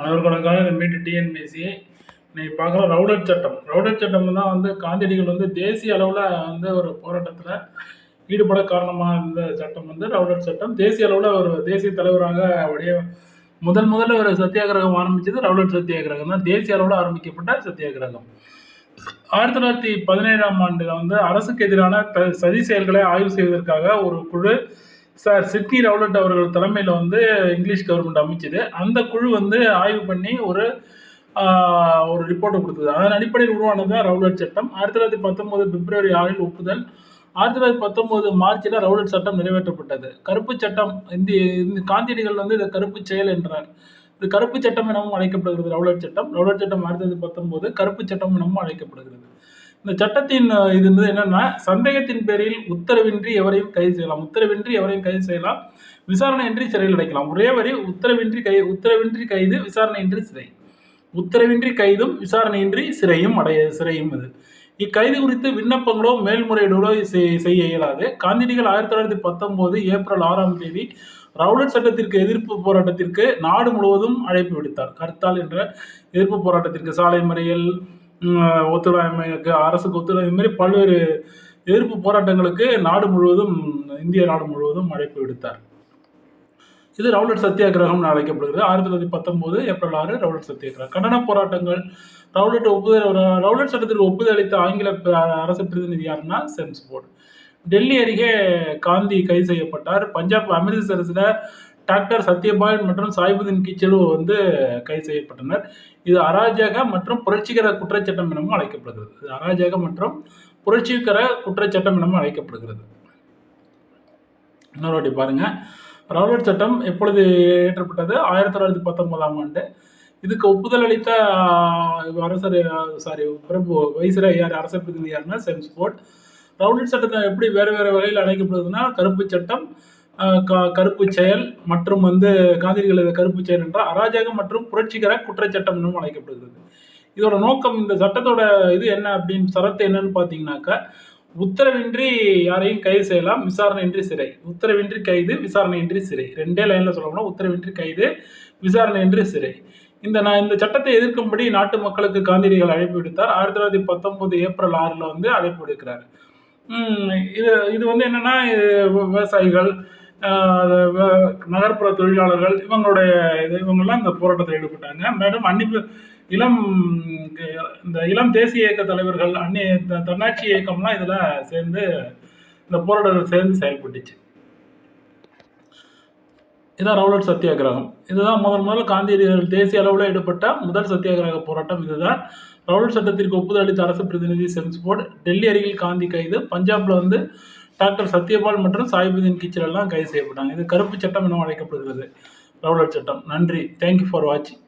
அனைவருக்கான இதை மீட்டு டிஎன்பிஎஸ்சி இன்னைக்கு பார்க்கலாம் ரவுலட் சட்டம். ரவுலட் சட்டம் தான் வந்து காந்தியடிகள் வந்து தேசிய அளவில் வந்து ஒரு போராட்டத்தில் ஈடுபட காரணமாக இருந்த சட்டம் வந்து ரவுலட் சட்டம். தேசிய அளவில் ஒரு தேசிய தலைவராக வடிய முதல் முதல்ல ஒரு சத்தியாகிரகம் ஆரம்பித்தது ரவுலட் சத்தியாகிரகம் தான். தேசிய அளவில் ஆரம்பிக்கப்பட்ட சத்தியாகிரகம். ஆயிரத்தி தொள்ளாயிரத்தி பதினேழாம் ஆண்டில் வந்து அரசுக்கு எதிரான த சதி செயல்களை ஆய்வு செய்வதற்காக ஒரு குழு சார் சிட்னி ரவுலட் அவர்கள் தலைமையில் வந்து இங்கிலீஷ் கவர்மெண்ட் அமைச்சது. அந்த குழு வந்து ஆய்வு பண்ணி ஒரு ஒரு ரிப்போர்ட்டை கொடுத்தது. அதன் அடிப்படையில் உருவானது தான் ரவுலட் சட்டம். ஆயிரத்தி தொள்ளாயிரத்தி பத்தொம்போது பிப்ரவரி ஆறில் ஒப்புதல். ஆயிரத்தி தொள்ளாயிரத்தி பத்தொம்போது மார்ச்சில் ரவுலட் சட்டம் நிறைவேற்றப்பட்டது. கருப்பு சட்டம் இந்திய இந்த காந்தியடிகள் வந்து இதை கருப்பு செயல் என்றார். இது கருப்பு சட்டம் எனவும் அழைக்கப்படுகிறது ரவுலட் சட்டம். ரவுலட் சட்டம் ஆயிரத்தி தொள்ளாயிரத்தி பத்தொம்போது கருப்பு சட்டம் எனவும் அழைக்கப்படுகிறது. இந்த சட்டத்தின் இது இருந்தது என்னன்னா சந்தேகத்தின் பேரில் உத்தரவின்றி எவரையும் கைது செய்யலாம். உத்தரவின்றி எவரையும் கைது செய்யலாம். விசாரணையின்றி சிறையில் அடைக்கலாம். ஒரே வரி உத்தரவின்றி கை உத்தரவின்றி கைது விசாரணையின்றி சிறை. உத்தரவின்றி கைதும் விசாரணையின்றி சிறையும் அடைய சிறையும் இது இக்கைது குறித்து விண்ணப்பங்களோ மேல்முறையீடுகளோ செய்ய இயலாது. காந்தியடிகள் ஆயிரத்தி தொள்ளாயிரத்தி பத்தொன்பது ஏப்ரல் ஆறாம் தேதி ரவுலட் சட்டத்திற்கு எதிர்ப்பு போராட்டத்திற்கு நாடு முழுவதும் அழைப்பு விடுத்தார். கர்த்தால் என்ற எதிர்ப்பு போராட்டத்திற்கு சாலை மறியல் ஒத்துழைமைக்கு அரசுக்கு ஒத்துழைப்பு மாதிரி பல்வேறு எதிர்ப்பு போராட்டங்களுக்கு நாடு முழுவதும் இந்திய நாடு முழுவதும் அழைப்பு விடுத்தார். இது ரவுலட் சத்தியாகிரகம் அழைக்கப்படுகிறது. ஆயிரத்தி தொள்ளாயிரத்தி பத்தொன்பது ஏப்ரல் ஆறு ரவுலட் சத்தியாகிரகம். கண்டன போராட்டங்கள் ரவுலட் ஒப்புதல் ரவுலட் சட்டத்திற்கு ஒப்புதல் அளித்த ஆங்கில அரசு பிரதிநிதி யாருன்னா சென்ஸ்போர்ட் டெல்லி அருகே காந்தி கைது செய்யப்பட்டார். பஞ்சாப் அமிர்தசரஸில் டாக்டர் சத்யபால் மற்றும் சாய்புதீன் கிச்சலு வந்து கைது செய்யப்பட்டனர். இது அராஜக மற்றும் புரட்சிகர குற்றச்சட்டம் எனவும் அழைக்கப்படுகிறது. இது அராஜக மற்றும் புரட்சிகர குற்றச்சட்டம் எனவும் அழைக்கப்படுகிறது. இன்னொரு வாட்டி பாருங்க. ரவுலட் சட்டம் எப்பொழுது ஏற்றப்பட்டது ஆயிரத்தி தொள்ளாயிரத்தி பத்தொன்பதாம் ஆண்டு. இதுக்கு ஒப்புதல் அளித்த அரசர் சாரி பிரபு வைசரா யார் அரச பிரதிநிதி யாருன்னா செம்ஸ்போர்ட் ரவுலட் சட்டத்தை எப்படி வேறு வேறு வகையில் அழைக்கப்படுதுன்னா கருப்பு சட்டம் கருப்பு செயல் மற்றும் வந்து காந்தியடிகளது கருப்பு செயல் என்றால் அராஜகம் மற்றும் புரட்சிகர குற்றச்சட்டம் என்னும் அழைக்கப்படுகிறது. இதோட நோக்கம் இந்த சட்டத்தோட இது என்ன அப்படின்னு சரத்து என்னன்னு பார்த்தீங்கன்னாக்கா உத்தரவின்றி யாரையும் கைது செய்யலாம் விசாரணையின்றி சிறை. உத்தரவின்றி கைது விசாரணையின்றி சிறை. ரெண்டே லைனில் சொல்லணும்னா உத்தரவின்றி கைது விசாரணையின்றி சிறை. இந்த நான் இந்த சட்டத்தை எதிர்க்கும்படி நாட்டு மக்களுக்கு காந்தியடிகள் அழைப்பு விடுத்தார். ஆயிரத்தி தொள்ளாயிரத்தி பத்தொன்பது ஏப்ரல் ஆறில் வந்து அழைப்பு விடுக்கிறார். இது இது வந்து என்னென்னா விவசாயிகள் நகர்ப்புற தொழிலாளர்கள் இவங்களுடைய இது இவங்கெல்லாம் இந்த போராட்டத்தில் ஈடுபட்டாங்க. மேடம் அன்னிப்பு இளம் இந்த இளம் தேசிய இயக்க தலைவர்கள் அன்னி தன்னாட்சி இயக்கம்லாம் இதில் சேர்ந்து இந்த போராட்டத்தில் சேர்ந்து செயல்பட்டுச்சு. இதான் ரவுலட் சத்தியாகிரகம். இதுதான் முதல் முதல் காந்தியடிகள் தேசிய அளவில் ஈடுபட்ட முதல் சத்தியாகிரக போராட்டம் இதுதான். ரவுலட் சட்டத்திற்கு ஒப்புதல் அளித்த அரசு பிரதிநிதி சென்ஸ்போர்ட் டெல்லி அருகில் காந்தி கைது பஞ்சாப்ல வந்து டாக்டர் சத்யபால் மற்றும் சாய்புதீன் கிச்சர் எல்லாம் கைது செய்யப்பட்டாங்க. இது கருப்பு சட்டம் என அழைக்கப்படுகிறது. ரவுலட் சட்டம். நன்றி. தேங்க்யூ ஃபார் வாட்சிங்